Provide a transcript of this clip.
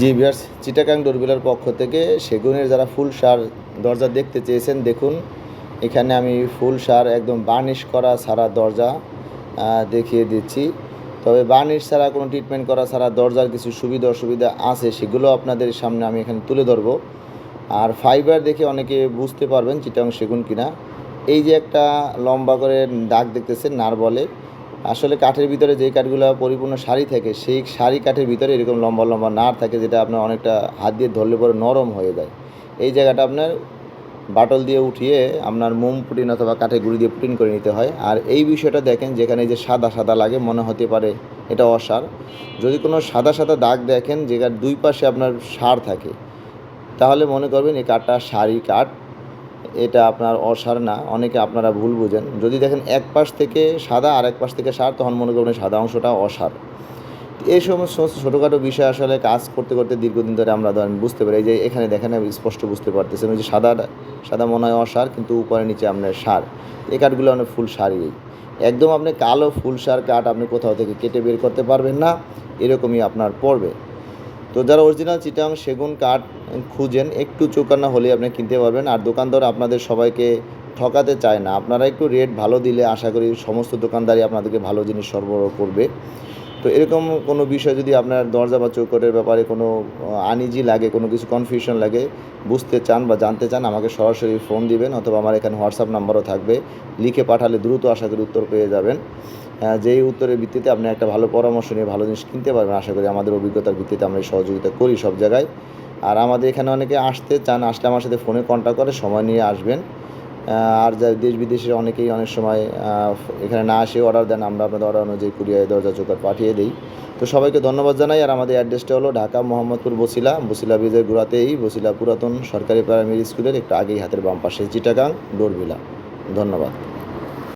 জি বিয়ার্স চিটাকাং ডোরবিলার পক্ষ থেকে সেগুনের যারা ফুল সার দরজা দেখতে চেয়েছেন, দেখুন। এখানে আমি ফুল সার একদম বার্নিশ করা সারা দরজা দেখিয়ে দিচ্ছি। তবে বার্নিশ ছাড়া কোনো ট্রিটমেন্ট করা ছাড়া দরজার কিছু সুবিধা অসুবিধা আছে, সেগুলো আপনাদের সামনে আমি এখানে তুলে ধরবো। আর ফাইবার দেখে অনেকে বুঝতে পারবেন চিটাং সেগুন কিনা। এই যে একটা লম্বা করে দাগ দেখতেছেন নার বলে আসলে কাঠের ভিতরে যে কাঠগুলো পরিপূর্ণ শাড়ি থাকে, সেই শাড়ি কাঠের ভিতরে এরকম লম্বা লম্বা নার থাকে যেটা আপনার অনেকটা হাত দিয়ে ধরলে পরে নরম হয়ে যায়। এই জায়গাটা আপনার বাটল দিয়ে উঠিয়ে আপনার মোম পুটিন অথবা কাঠের গুঁড়ি দিয়ে পুটিন করে নিতে হয়। আর এই বিষয়টা দেখেন যেখানে যে সাদা সাদা লাগে, মনে হতে পারে এটা অসার। যদি কোনো সাদা সাদা দাগ দেখেন যেখানে দুই পাশে আপনার সার থাকে, তাহলে মনে করবেন এই কাঠটা সারি কাঠ। এটা আপনার অসার না, অনেকে আপনারা ভুল বুঝেন। যদি দেখেন এক পাশ থেকে সাদা আর এক পাশ থেকে সার, তখন মনে করবেন সাদা অংশটা অসার। এই সমস্ত ছোটোখাটো বিষয় আসলে কাজ করতে করতে দীর্ঘদিন ধরে আমরা ধরেন বুঝতে পারি। যে এখানে দেখেন, আমি স্পষ্ট বুঝতে পারতেছেন যে সাদা সাদা মনে হয় অসার, কিন্তু উপরে, নিচে আপনার সার। এই কাঠগুলো অনেক ফুল সারই। একদম আপনি কালো ফুল সার কাঠ আপনি কোথাও থেকে কেটে বের করতে পারবেন না, এরকমই আপনার পড়বে। তো যারা অরিজিনাল চিটাং সেগুন কাঠ খুঁজেন, একটু চোকানা হলে আপনি কিনতে পারবেন। আর দোকানদার আপনাদের সবাইকে ঠকাতে চায় না। আপনারা একটু রেট ভালো দিলে আশা করি সমস্ত দোকানদারই আপনাদেরকে ভালো জিনিস সরবরাহ করবে। তো এরকম কোনো বিষয় যদি আপনার দরজা বা চৌকটের ব্যাপারে কোনো আনিজি লাগে, কোনো কিছু কনফিউশন লাগে, বুঝতে চান বা জানতে চান, আমাকে সরাসরি ফোন দিবেন অথবা আমার এখানে হোয়াটসঅ্যাপ নাম্বারও থাকবে। লিখে পাঠালে দ্রুত আশা করি উত্তর পেয়ে যাবেন। যেই উত্তরের ভিত্তিতে আপনি একটা ভালো পরামর্শ নিয়ে ভালো জিনিস কিনতে পারবেন, আশা করি আমাদের অভিজ্ঞতার ভিত্তিতে আমরা সহযোগিতা করি সব জায়গায়। আর আমাদের এখানে অনেকে আসতে চান, আসলে আমার সাথে ফোনে কন্ট্যাক্ট করে, সময় নিয়ে আসবেন। আর যা দেশ বিদেশের অনেকেই অনেক সময় এখানে না আসে অর্ডার দেন, আমরা আপনাদের অর্ডার অনুযায়ী কুরিয়ায় দরজা চোকার পাঠিয়ে দিই। তো সবাইকে ধন্যবাদ জানাই, আর আমাদের অ্যাড্রেসটা হলো ঢাকা মোহাম্মদপুর বসিলা বসিলা ব্রিজের গোড়াতেই, বসিলা পুরাতন সরকারি প্রাইমারি স্কুলের একটু আগেই হাতের বাম পাশে চিটাগাং, ডোরবিলা। ধন্যবাদ।